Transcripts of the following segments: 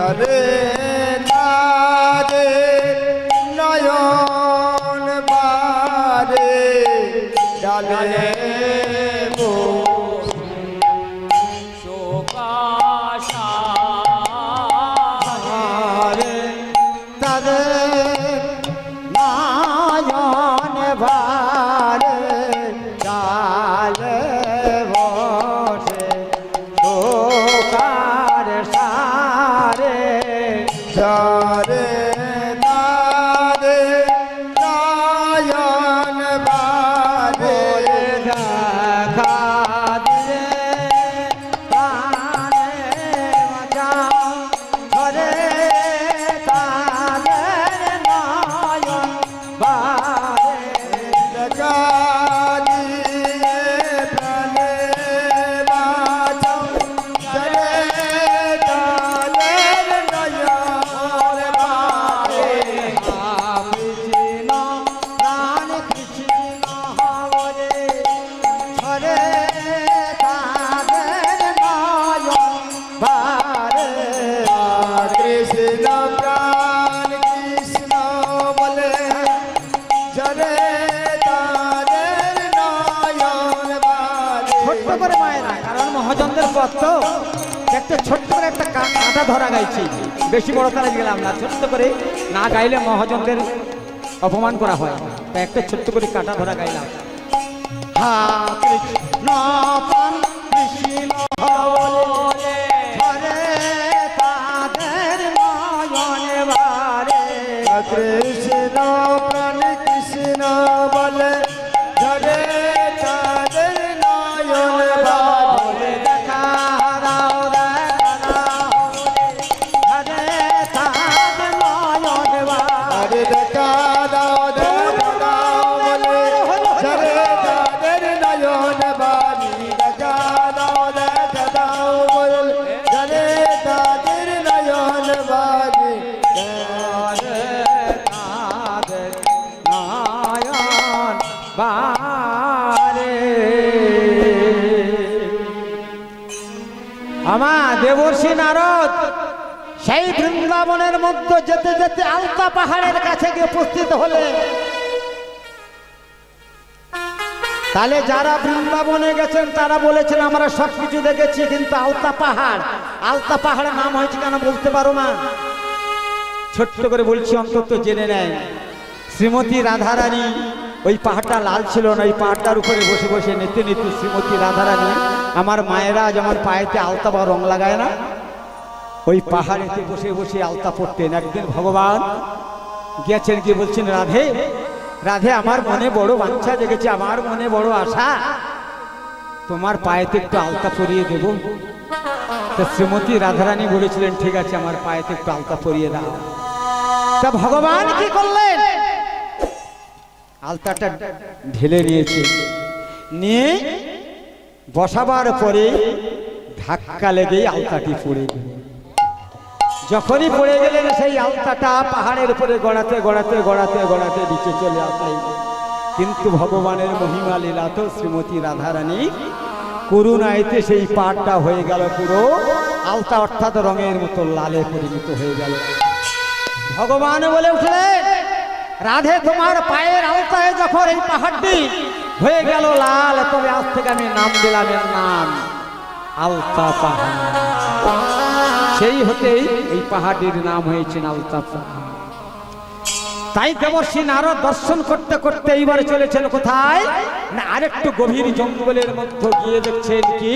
Amém. কা- কাঁটা ধরা গাইছি। বেশি বড় তারা গেলাম না, ছোট্ট করে না গাইলে মহাজনদের অপমান করা হয়। একটা ছোট্ট করে কাটা ধরা গাইলাম। হা কৃষ্ণ দেবর্ষী নারদ, সেই বৃন্দাবনের মধ্যে যেতে যেতে আলতা পাহাড়ের কাছে গিয়ে উপস্থিত হলেন তাহলে যারা বৃন্দাবনে গেছেন, তারা বলেছেন, আমরা সব কিছু দেখেছি, কিন্তু আলতা পাহাড়। আলতা পাহাড়ের নাম হয়েছে কেন বলতে পারো না? ছোট্ট করে বলছি, অন্তত জেনে নেয়। শ্রীমতী রাধারানী, ওই পাহাড়টা লাল ছিল না, ওই পাহাড়টার উপরে বসে বসে নিতে নিতে শ্রীমতী রাধারানী আমার মায়েরা যেমন পায়েতে আলতা বা রং লাগায় না? ওই পাহাড়েতে বসে বসে আলতা পড়তেন একদিন ভগবান গিয়েছেন কি বলছেন, রাধে রাধে, আমার মনে বড় বাঞ্ছা জেগেছে, আমার মনে বড় আশা। তোমার পায়েতে একটু আলতা পরিয়ে দেব। তা শ্রীমতী রাধারানী বলেছিলেন, ঠিক আছে, আমার পায়েতে একটু আলতা পরিয়ে দাও। তা ভগবান কি করলেন? আলতাটা ঢেলে নিয়েছে। নিয়ে বসাবার পরে ধাক্কা লেগেই আলতাটি পড়ে গেল। যখনই পড়ে গেলেন, সেই আলতাটা পাহাড়ের উপরে গড়াতে গড়াতে গড়াতে গড়াতে নিচে চলে আসলেন। কিন্তু ভগবানের মহিমা লীলা তো শ্রীমতী রাধারানী করুণাইতে সেই পাটটা হয়ে গেল পুরো। আলতা অর্থাৎ রঙের মতো লালে পরিণত হয়ে গেল। ভগবান বলে উঠলেন, রাধে, তোমার পায়ের আলতায় যখন এই পাহাড়টি হয়ে গেল লাল, তবে আজ থেকে আমি নাম দিলাম এর নাম। আলতা পাহাড় সেই হতেই এই পাহাড়টির নাম হয়েছে আলতা পাহাড় তাই দেবর্ষী নারদ দর্শন করতে করতে এইবারে চলেছেন কোথায়? না, আরেকটু গভীর জঙ্গলের মধ্যে গিয়ে দেখছেন কি?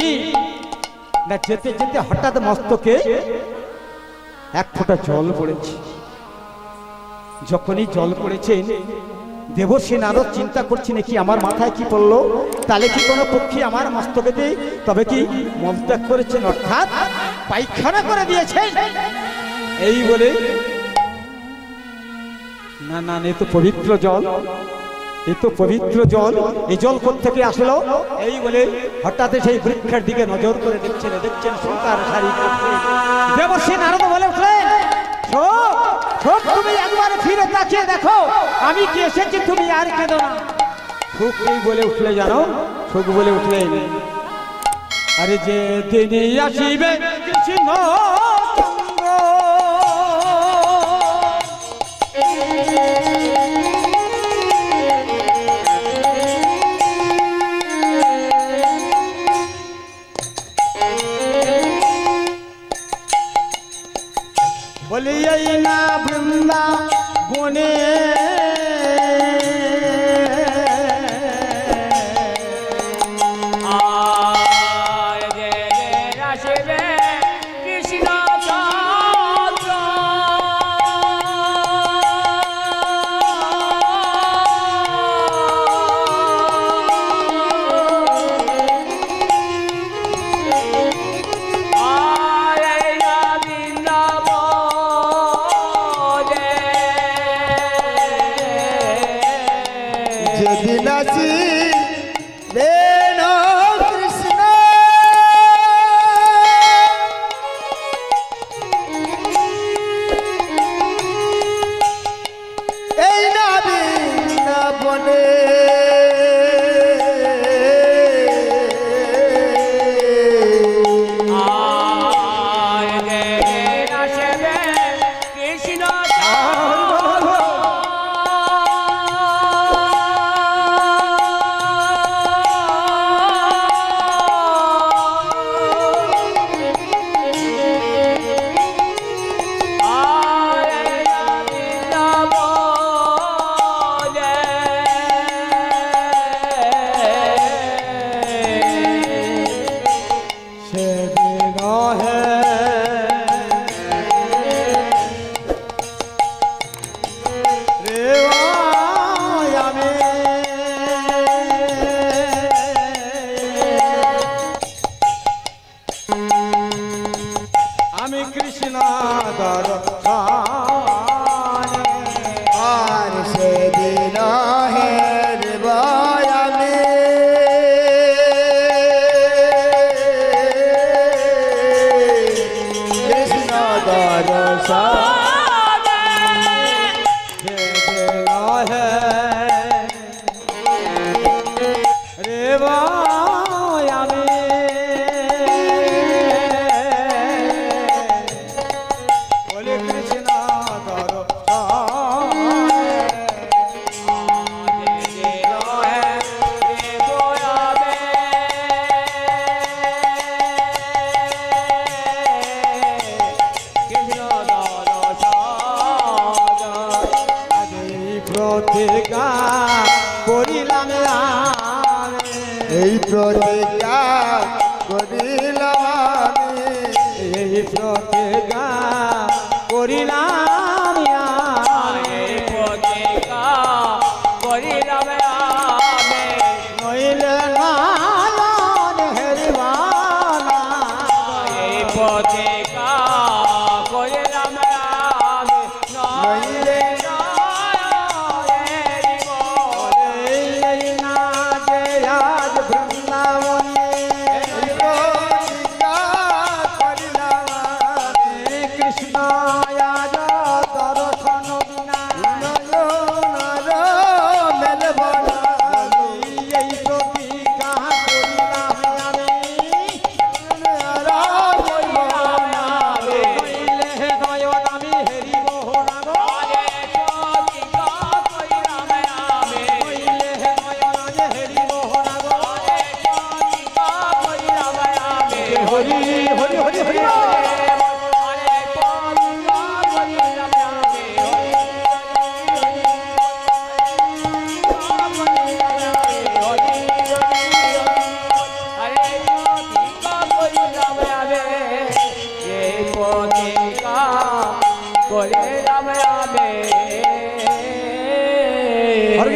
না, যেতে যেতে হঠাৎ মস্তকে এক ফোঁটা জল পড়েছে। যখনই জল পড়েছেন দেবর্ষী নারদ চিন্তা করছি নাকি আমার মাথায় কি পড়ল? তাহলে কি কোনো পক্ষী আমার মস্তকেতে তবে কি মলত্যাগ করেছেন? অর্থাৎ পায়খানা করে দিয়েছেন। এই বলে না না এ তো পবিত্র জল। এ তো পবিত্র জল। এই জল থেকে আসলো? এই বলে হঠাৎ সেই বৃক্ষের দিকে নজর করে দেখছেন দেখছেন সরকার শাড়ি দেবশ্রী নারদ বলে উঠলেন "শোক, শোক, তুমি একবারে ফিরে তাকিয়ে দেখো। আমি কি এসেছি তুমি আর কেঁদো না। শোক এই বলে উঠলে জানো? শোক বলে উঠলে আরে যে তিনি আসিবে কৃষ্ণ মনে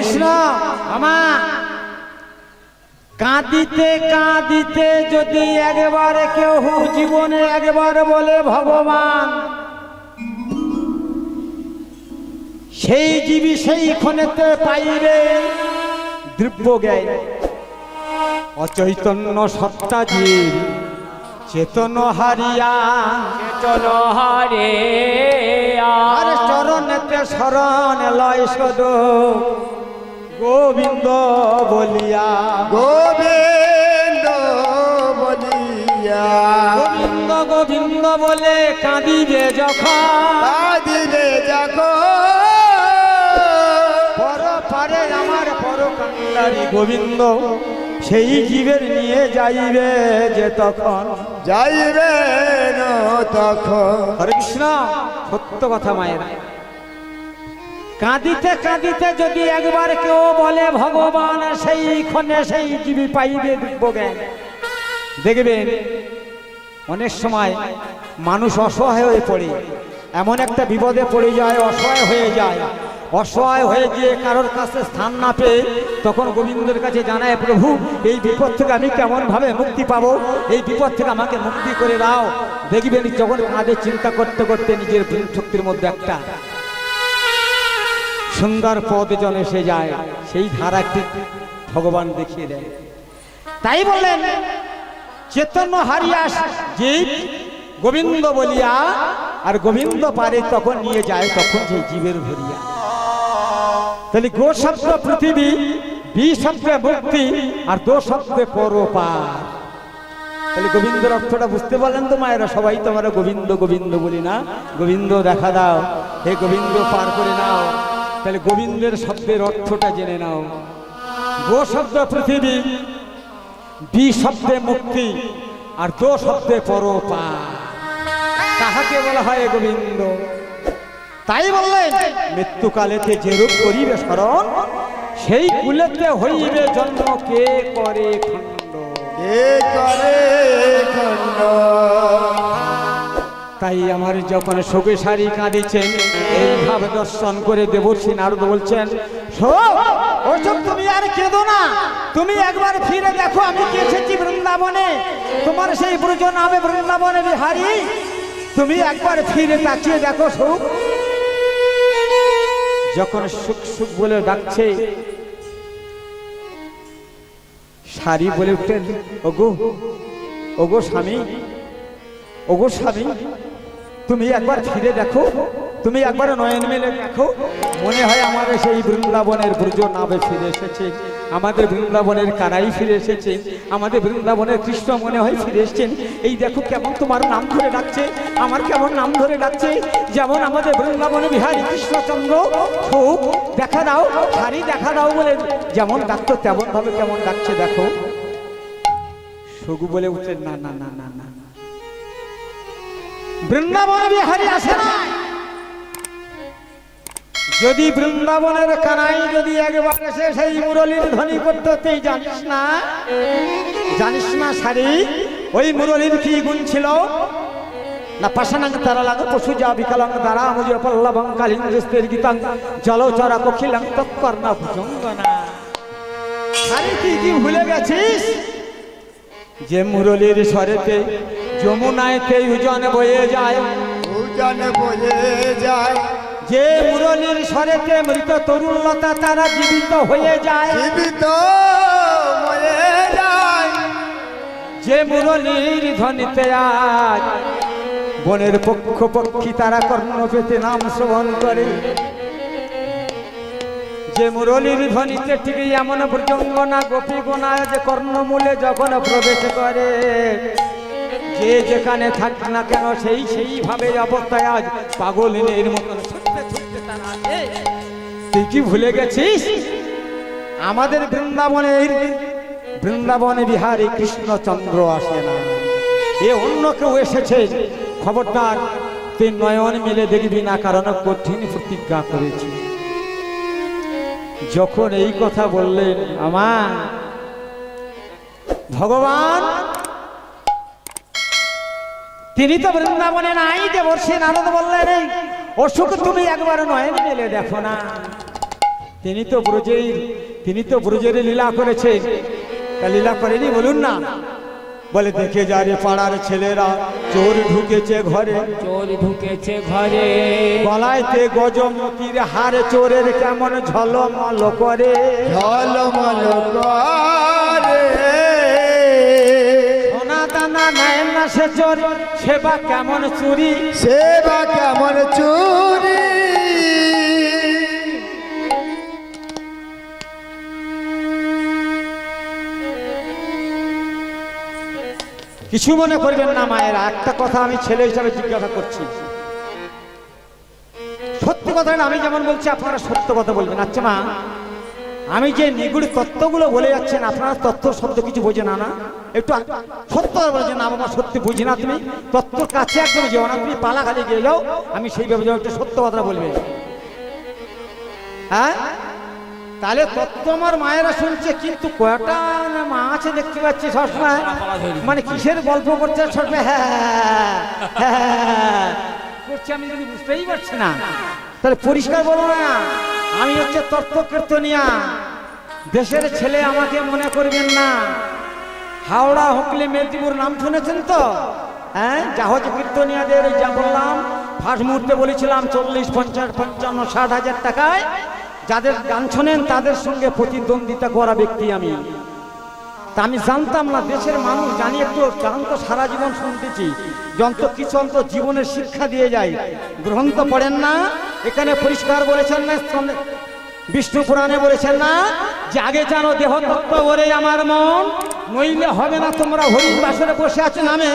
কৃষ্ণ আমা কাঁদিতে কাঁদিতে যদি একবার কেউ জীবনে একবার বলে ভগবান সেই জীবী সেই ক্ষণেতে পাইবে। দ্রব্য জ্ঞান। অচৈতন্য সত্তা জীব চেতন হারিয়া। চলো হারে আর চরণেতে শরণ লয় সদ গোবিন্দ বলিয়া। গোবিন্দ বলিয়া। গোবিন্দ গোবিন্দ বলে কাঁদিবে যখন। কাঁদিবে যখন। পর পারে আমার পর কান্দারি গোবিন্দ সেই জীবের নিয়ে যাইবে যে তখন। যাইবে না তখন। হরে কৃষ্ণ সত্য কথা মায়ের। কাঁদিতে কাঁদিতে যদি একবার কেউ বলে, ভগবান সেই ক্ষণে সেই জীবী পাইবে দিব্যজ্ঞান দেখবেন অনেক সময় মানুষ অসহায় হয়ে পড়ে। এমন একটা বিপদে পড়ে যায়, অসহায় হয়ে যায়। অসহায় হয়ে গিয়ে কারোর কাছে স্থান না পেয়ে তখন গোবিন্দের কাছে জানায়, প্রভু, এই বিপদ থেকে আমি কেমন ভাবে মুক্তি পাবো? এই বিপদ থেকে আমাকে মুক্তি করে দাও। দেখবেন, যখন কাঁধে চিন্তা করতে করতে নিজের শক্তির মধ্যে একটা সুন্দর পদ জন এসে যায়, সেই ধারাটি ভগবান দেখিয়ে দেয়। তাই বললেন চেতন্য হারিয়াস জীব গোবিন্দ বলিয়া, আর গোবিন্দ পারে তখন নিয়ে যায়, তখন সেই জীবের ধরিয়া তাহলে গো শব্দ পৃথিবী, বি শব্দে মুক্তি, আর দো শব্দে পরপার। তাহলে গোবিন্দের অর্থটা বুঝতে পারলেন তো মায়েরা সবাই তো আমরা গোবিন্দ গোবিন্দ বলি না। গোবিন্দ দেখা দাও, হে গোবিন্দ পার করে নাও। তাহলে গোবিন্দের শব্দের অর্থটা জেনে নাও। গো শব্দ পৃথিবী, বি শব্দে মুক্তি, আর দো শব্দে পরপার তাহাকে বলা হয় গোবিন্দ। তাই বললেন মৃত্যুকালেতে যেরূপ করিবে স্মরণ, সেই কুলেতে হইবে জন্ম, কে করে খণ্ড? এ করে খণ্ড? তাই আমার যখন শোকে শাড়ি কাঁদিছেন এইভাবে দর্শন করে দেবর্ষী নারদ বলছেন "শোক, ওসব তুমি আর কেঁদো না। তুমি একবার ফিরে দেখো আমি কি বৃন্দাবনে। তোমার সেই ব্রজ নামে বৃন্দাবনে বিহারি। তুমি একবার ফিরে তাকিয়ে দেখো সুখ যখন সুখ সুখ বলে ডাকছে শাড়ি বলে উঠলেন ওগো ওগো স্বামী ওগো স্বামী। তুমি একবার ফিরে দেখো। তুমি একবার নয়ন মেলে দেখো। মনে হয় আমাদের সেই বৃন্দাবনের ব্রজ নামে ফিরে এসেছে। আমাদের বৃন্দাবনের কারাই ফিরে এসেছে। আমাদের বৃন্দাবনের কৃষ্ণ মনে হয় ফিরে এসেছেন। এই দেখো কেমন তোমার নাম ধরে ডাকছে। আমার কেমন নাম ধরে ডাকছে। যেমন আমাদের বৃন্দাবনে বিহারী কৃষ্ণচন্দ্র। খুব দেখা দাও শাড়ি দেখা দাও বলে যেমন ডাকতো, তেমনভাবে কেমন ডাকছে দেখো। সগু বলে উঠলেন, না না না না না। বৃন্দাবন বিহারি আসে না। যদি বৃন্দাবনের কানাই যদি একবার এসে সেই মুরলীর ধ্বনি করতে, তুই জানিস না? জানিস না, সারি? ওই মুরলীর কি গুণ ছিল? না পাশানাং তারা লাগে, পশু যা বিকালাং দ্বারা মুজির পল্লবং কালিং দৃষ্টির গীতাং জলচরা কখিলাং তৎকর্ণা ভুজঙ্গনা। সারি, তুই কি ভুলে গেছিস? যে মুরলীর স্বরেতে যমুনায়তে উজন বয়ে যায়। উজান বয়ে যায়। যে মুরলীর স্বরেতে মৃত তরুণলতা তারা জীবিত হয়ে যায়। জীবিত মরে যায়। যে মুরলীর ধ্বনিতে আজ বনের পক্ষ পক্ষী তারা কর্ণ পেতে নাম শ্রবণ করে। যে মুরলীর ধ্বনিতে ঠিক এমন প্রজঙ্গনা গোপী গোনা যে কর্ণমূলে যখন প্রবেশ করে। যে যেখানে থাক না কেন, সেই সেইভাবে অবস্থায় আজ ছুটতে তারা আছে। তুই কি ভুলে গেছিস? আমাদের বৃন্দাবনের, বৃন্দাবনে বিহারী কৃষ্ণচন্দ্র আসে না। এ অন্য কেউ এসেছে। খবরদার, তুই নয়ন মিলে দেখবি না, কারণ কঠিন প্রতিজ্ঞা করেছি। যখন এই কথা বললেন আমার ভগবান তিনি তো বৃন্দাবনে নাই দেবর্ষী নারদ বললেন এই অসুখ তুমি একবার নয় মেলে দেখো না। তিনি তো ব্রজের তিনি তো ব্রজের লীলা করেছে। তা লীলা করেনি বলুন না। বলে দেখে যা রে পাড়ার ছেলেরা চোর ঢুকেছে ঘরে। চোর ঢুকেছে ঘরে। গলাইতে গজমতির হারে চোরের কেমন ঝলমল করে। ঝলমল করে। না সে চোর সেবা কেমন চুরি? সেবা কেমন চুরি? কিছু মনে করবেন না মায়েরা একটা কথা আমি ছেলে হিসাবে জিজ্ঞাসা করছি। সত্যি কথা আমি যেমন বলছি আপনারা সত্য কথা বলবেন। আচ্ছা মা আমি যে নিগুড় তত্ত্বগুলো বলে যাচ্ছেন আপনারা তত্ত্ব শব্দ কিছু বোঝে না না একটু সত্য বলছেন না বাবা সত্যি বুঝি না তুমি তত্ত্বর কাছে একদম যেও না তুমি পালা কাজে গিয়ে যাও আমি সেইভাবে যাও একটু সত্য কথা বলবে হ্যাঁ তাহলে তত্ত্ব আমার মায়েরা শুনছে কিন্তু কয়টা মা আছে দেখতে পাচ্ছি সবসময় মানে কিসের গল্প করছে সবসময় হ্যাঁ হ্যাঁ, হ্যাঁ, হ্যাঁ, করছে আমি যদি বুঝতেই পারছি না তাহলে পরিষ্কার বলো না আমি হচ্ছে তত্ত্ব কীর্তনিয়া দেশের ছেলে আমাকে মনে করবেন না। হাওড়া, হুগলি, মেদিনীপুর নাম শুনেছেন তো? হ্যাঁ জাহাজ কীর্তনিয়াদের যা বললাম, ফার্স্ট মুহূর্তে বলেছিলাম চল্লিশ, পঞ্চাশ, পঞ্চান্ন, ষাট হাজার টাকায় যাদের গান শোনেন, তাদের সঙ্গে প্রতিদ্বন্দ্বিতা করা ব্যক্তি আমি। তা আমি জানতাম না, দেশের মানুষ জানি একটু জানতো সারা জীবন শুনতেছি। যন্ত্র কিছু অন্ত জীবনের শিক্ষা দিয়ে যায়। গ্রন্থ পড়েন না এখানে পরিষ্কার বলেছেন না বিষ্ণু পুরাণে বলেছেন না, যে আগে জানো দেহ তত্ত্ব ওরে আমার মন, নইলে হবে না তোমরা হরিবাসরে বসে আছো নামে,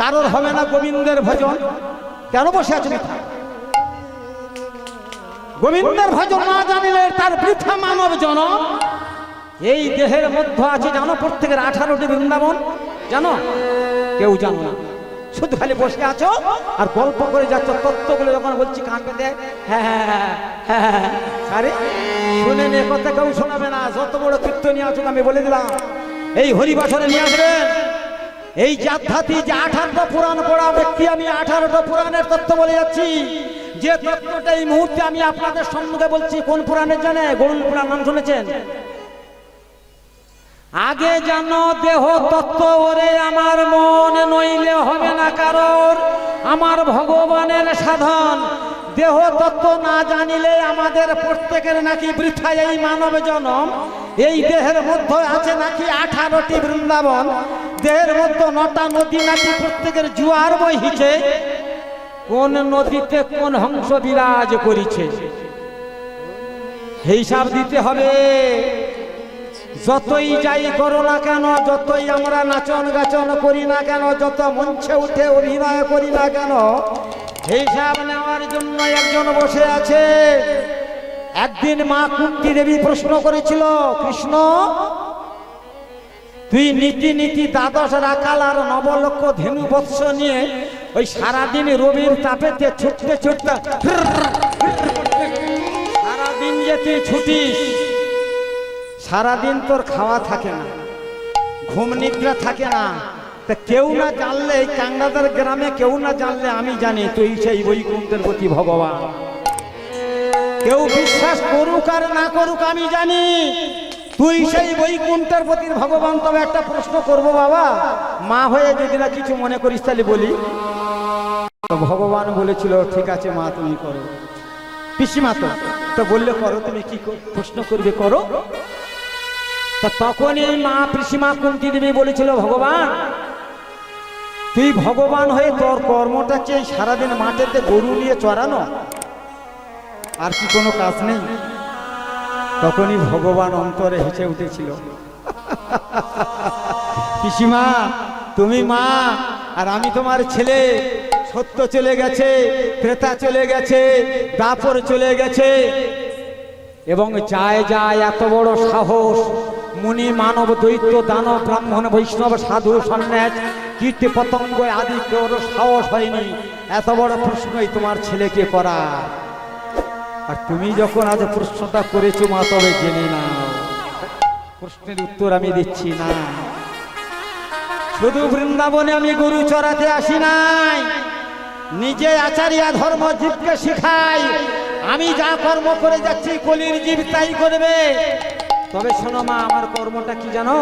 কারোর হবে না গোবিন্দের ভজন। কেন বসে আছো? গোবিন্দের ভজন না জানিলে তার বৃথা মানব জনম। এই দেহের মধ্যে আছে জানো প্রত্যেকের আঠারোটি বৃন্দাবন? জানো? কেউ জানো না। শুধু খালি বসে আছো আর গল্প করে যাচ্ছ তত্ত্বগুলো যখন বলছি কান পেতে হ্যাঁ হ্যাঁ হ্যাঁ, হ্যাঁ হ্যাঁ আরে শুনে নে কেউ শোনাবে না যত বড় কীর্তনীয় আছো আমি বলে দিলাম। এই হরিবাসনে নিয়ে আসবেন। এই আধ্যাত্মিক যে আঠারোটা পুরাণ পড়া ব্যক্তি আমি আঠারোটা পুরাণের তত্ত্ব বলে যাচ্ছি। যে তত্ত্বটা এই মুহূর্তে আমি আপনাদের সম্মুখে বলছি কোন পুরাণের জানে? গরুল পুরাণ নাম শুনেছেন? আগে জানো দেহ তত্ত্ব ওরে আমার মন নইলে হবে না কারোর। আমার ভগবানের সাধন। দেহ তত্ত্ব না জানিলে আমাদের প্রত্যেকের নাকি বৃথা এই মানব জনম। এই দেহের মধ্যে আছে নাকি আঠারোটি বৃন্দাবন। দেহের মধ্যে নটা নদী নাকি প্রত্যেকের জুয়ার বহিছে কোন নদীতে কোন হংস বিরাজ করিছে। হিসাব দিতে হবে। যতই যাই করো না কেন যতই আমরা নাচন গাচন করি না কেন যত মঞ্চে উঠে অভিনয় করি না কেন হিসাব নেওয়ার জন্য একজন বসে আছে একদিন মা কুন্তি দেবী প্রশ্ন করেছিল কৃষ্ণ তুই নীতি নীতি দ্বাদশ রাখাল আর নবলক্ষ ধেনু বৎস নিয়ে ওই সারাদিন রবির তাপেতে ছুটতে ছুটতে সারাদিন যে তুই ছুটিস সারাদিন তোর খাওয়া থাকে না, ঘুম নিদ্রা থাকে না। তা কেউ না জানলে, এই কাংড়াদার গ্রামে কেউ না জানলে আমি জানি তুই সেই বৈকুণ্ঠের প্রতি ভগবান। কেউ বিশ্বাস করুক আর না করুক আমি জানি, তুই সেই বৈকুণ্ঠের প্রতি ভগবান। তবে একটা প্রশ্ন করব বাবা, মা হয়ে যদি না কিছু মনে করিস তাহলে বলি। তো ভগবান বলেছিল, ঠিক আছে মা, তুমি করো। পিসিমা তো তো বললে, করো, তুমি কি প্রশ্ন করবে, করো। তা তখন এই মা পিসিমা কুন্তি দেবী বলেছিল, ভগবান, তুই ভগবান হয়ে তোর কর্মটা এই সারাদিন মাঠেতে গরু নিয়ে চড়ানো। আর কি কোনো কাজ নেই? তখনই ভগবান অন্তরে হেসে উঠেছিল, পিসিমা, তুমি মা, আর আমি তোমার ছেলে। সত্য চলে গেছে ক্রেতা চলে গেছে, দাপর চলে গেছে। এবং যায় যায় এত বড় সাহস মুনি মানব দৈত্য দানব ব্রাহ্মণ বৈষ্ণব সাধু সন্ন্যাস, কীর্তি পতঙ্গ আদি কেউ সাহস হয়নি। এত বড় প্রশ্নই তোমার ছেলেকে করা। আর তুমি যখন আজ প্রশ্নটা করেছ মা, তবে জেনে না প্রশ্নের উত্তর আমি দিচ্ছি না। শুধু বৃন্দাবনে আমি গরু চড়াতে আসি নাই। নিজে আচারিয়া ধর্ম জীবকে শিখাই। আমি যা কর্ম করে যাচ্ছি, কলির জীব তাই করবে। তবে শোনো মা, আমার কর্মটা কি জানো?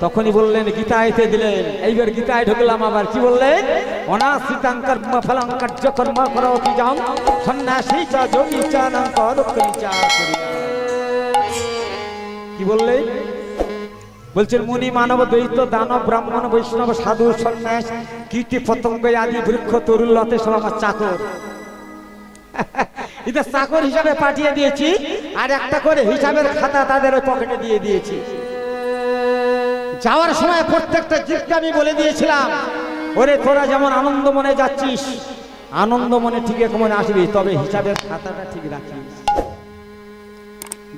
তখনই বললেন, গীতায়তে দিলেন। এইবার গীতায় ঢুকলাম আবার, কি বললেন? অনাশ্রিতাঙ্কর ফলং কার্যকর্ম করতি যাম সন্ন্যাসী চা যোগী চা কি বললেন? বলছেন, মুনি মানব দৈত্য দানব, ব্রাহ্মণ, বৈষ্ণব, সাধু, সন্ন্যাস, কীর্তি, পতঙ্গ আদি, বৃক্ষ তরুল্লতে সব আমার চাকর। এটা চাকর হিসাবে পাঠিয়ে দিয়েছি। আর একটা করে হিসাবের খাতা তাদের পকেটে দিয়ে দিয়েছি যাওয়ার সময় প্রত্যেকটা জীবকে আমি বলে দিয়েছিলাম, ওরে, তোরা যেমন আনন্দ মনে যাচ্ছিস, আনন্দ মনে ঠিক এক মনে আসবি, তবে হিসাবের খাতাটা ঠিক রাখিস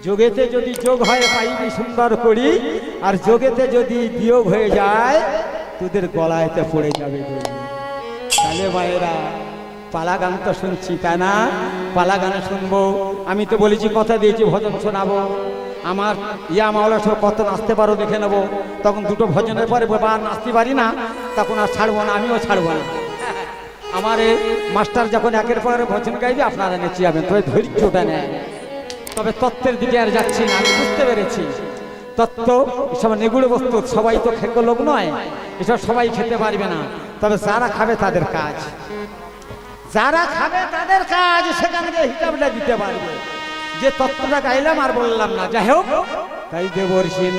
যোগেতে যদি যোগ হয়, পাইবি সুন্দর করি, আর যোগেতে যদি বিয়োগ হয়ে যায়, তোদের গলায়তে পড়ে যাবে। তাহলে মায়েরা পালা গান তো শুনছি, তাই না? পালা গান শুনব। আমি তো বলেছি, কথা দিয়েছি, ভজন শোনাবো। আমার ইয়া মাওলা সব কত নাচতে পারো দেখে নেব। তখন দুটো ভজনের পরে বাবা নাচতে পারি না, তখন আর ছাড়বো না, আমিও ছাড়বো না। আমার মাস্টার যখন একের পর ভজন গাইবে, আপনারা নেচে যাবেন, তবে ধৈর্যটা নেয় তবে তত্ত্বের দিকে আর যাচ্ছি না, আমি বুঝতে পেরেছি। তত্ত্ব, এসব নিগুড় বস্তু, সবাই তো খেকো লোক নয়, এসব সবাই খেতে পারবে না। তবে যারা খাবে তাদের কাজ। যারা খাবে তাদের কাজ সেখান থেকে হিসাবটা দিতে পারবে। যে তত্ত্বটা গাইলাম আর বললাম না, যাই হোক। তাই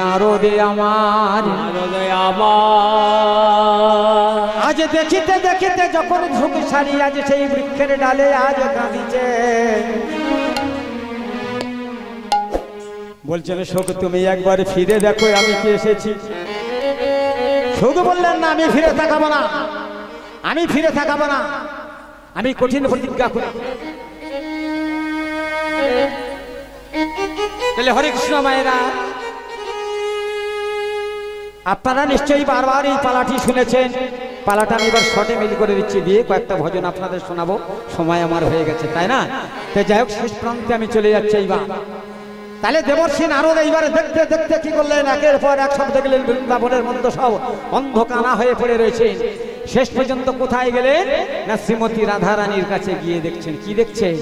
নারদে আমার, নারদ আমার। আজ দেখিতে দেখিতে যখন ঝুঁকি ছাড়ি, আজ সেই বৃক্ষের ডালে আজ কাঁদিছে। বলছেন শোক তুমি একবার ফিরে দেখো, আমি কি এসেছি? শুধু বললেন না, আমি ফিরে তাকাবো না। আমি ফিরে তাকাবো না। আমি কঠিন প্রতিজ্ঞা করি। তাহলে হরে কৃষ্ণ মায়েরা, আপনারা নিশ্চয়ই বারবার এই পালাটি শুনেছেন। পালাটা আমি এবার শর্টে মিল করে দিচ্ছি, দিয়ে কয়েকটা ভজন আপনাদের শোনাবো। সময় আমার হয়ে গেছে, তাই না? তো যাই হোক, শেষ প্রান্তে আমি চলে যাচ্ছি এইবার। তাহলে দেবর্ষী নারদ এইবারে দেখতে দেখতে কি করলেন? একের পর এক সব দেখলেন বৃন্দাবনের মধ্যে সব অন্ধকানা হয়ে পড়ে রয়েছে। শেষ পর্যন্ত কোথায় গেলেন? না শ্রীমতী রাধারানীর কাছে গিয়ে দেখছেন। কি দেখছেন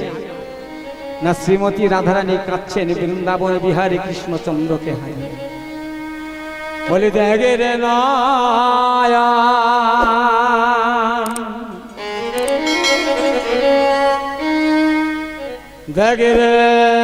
না শ্রীমতী রাধারানী কাঁদছেন, বৃন্দাবন বিহারী কৃষ্ণচন্দ্রকে হায় বলে দেখে রে নয়া দেখে রে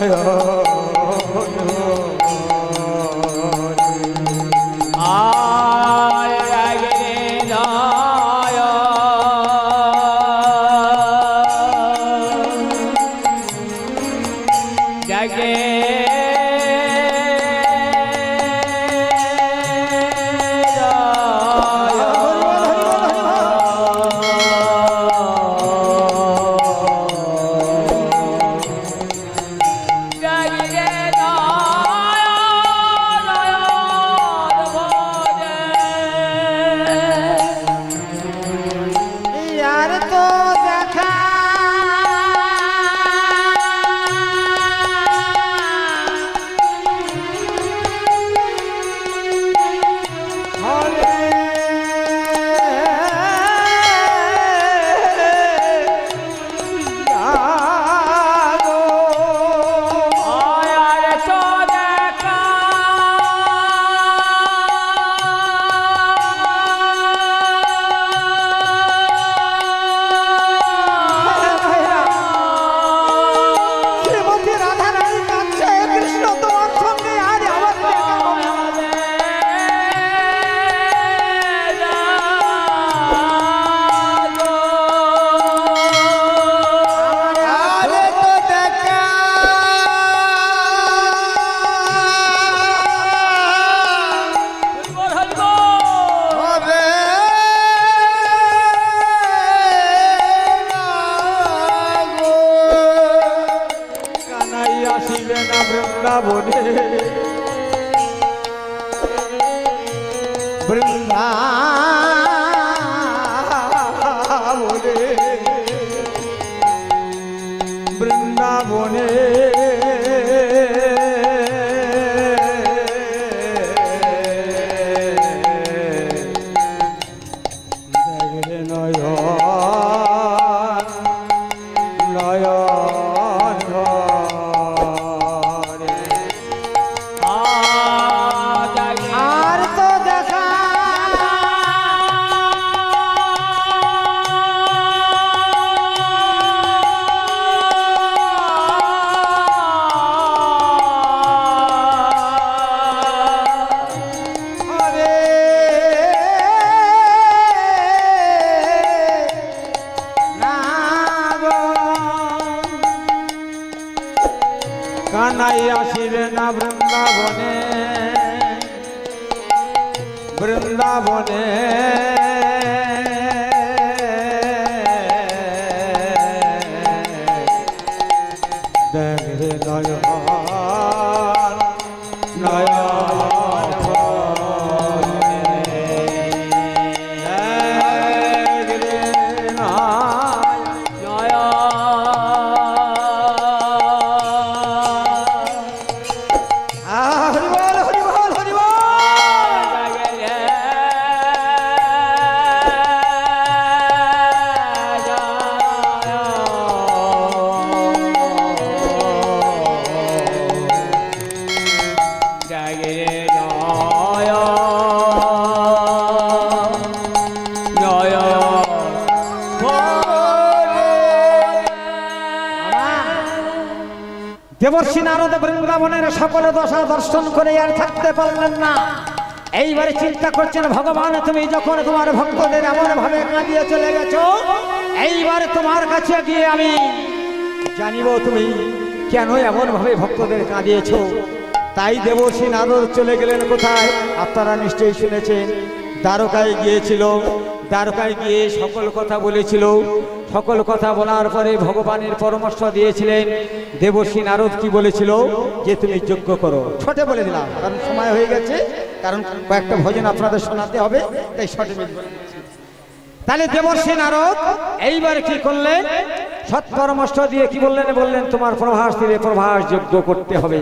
নয় বৃন্দাবনে কানাই আসিবে না বৃন্দাবনে। বৃন্দাবনে। দেবর্ষী নারদ বৃন্দাবনের সকল দশা দর্শন করে আর থাকতে পারলেন না। এইবারে চিন্তা করছেন, ভগবান, তুমি যখন তোমার ভক্তদের এমন ভাবে কাঁদিয়ে চলে গেছো, এইবারে তোমার কাছে গিয়ে আমি জানিব তুমি কেন এমন ভাবে ভক্তদের কাঁদিয়েছো? তাই দেবর্ষী নারদ চলে গেলেন কোথায়? আপনারা নিশ্চয়ই শুনেছেন, দ্বারকায় গিয়েছিল। দ্বারকায় গিয়ে সকল কথা বলেছিল। সকল কথা বলার পরে ভগবানের পরামর্শ দিয়েছিলেন দেবর্ষী নারদ কি বলেছিল? যে তুমি যজ্ঞ করো। ছোটে বলে দিলাম, কারণ সময় হয়ে গেছে, কারণ কয়েকটা ভজন আপনাদের শোনাতে হবে, তাই দিচ্ছি। তাহলে দেবর্ষী নারদ এইবার কি করলেন? সৎ পরামর্শ দিয়ে কি বললেন? বললেন, তোমার প্রভাস দিলে প্রভাস যজ্ঞ করতে হবে।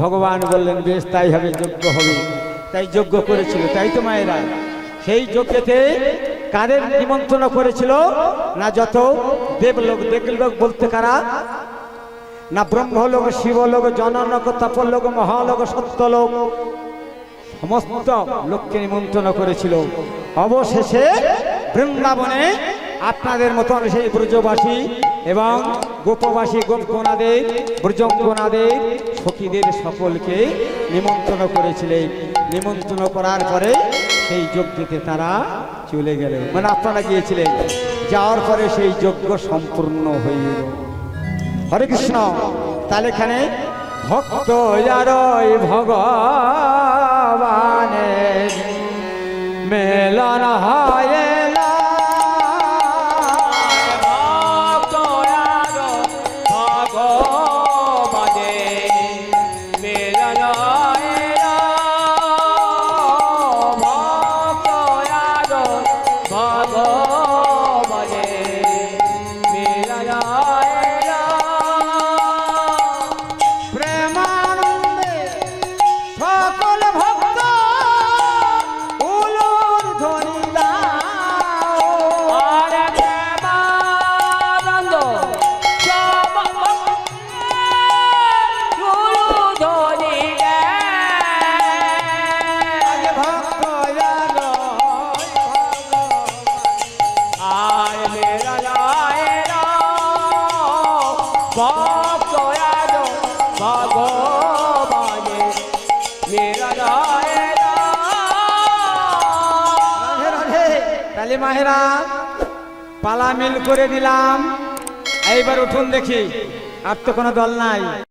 ভগবান বললেন, বেশ, তাই হবে, যজ্ঞ হবে। তাই যজ্ঞ করেছিল, তাই তো মায়েরা। সেই যজ্ঞেতে কাদের নিমন্ত্রণ করেছিল? না যত দেবলোক দেবলোক বলতে কারা? না ব্রহ্মলোক, শিবলোক, জনলোক, তপলোক, মহালোক, সত্যলোক। সমস্ত লোককে নিমন্ত্রণ করেছিল। অবশেষে বৃন্দাবনে আপনাদের মতন সেই ব্রজবাসী এবং গোপবাসী গোপগণাদের ব্রজঙ্গনাদের সখীদের সকলকে নিমন্ত্রণ করেছিলেন। নিমন্ত্রণ করার পরে সেই যজ্ঞতে তারা চলে গেল। মানে আপনারা গিয়েছিলেন, যাওয়ার পরে সেই যজ্ঞ সম্পূর্ণ হয়ে গেল। হরে কৃষ্ণ। তাহলে এখানে ভক্ত যারই ভগবানের মেলন হয়। পালা মিল করে দিলাম। এইবার উঠুন দেখি আর তো কোনো দল নাই।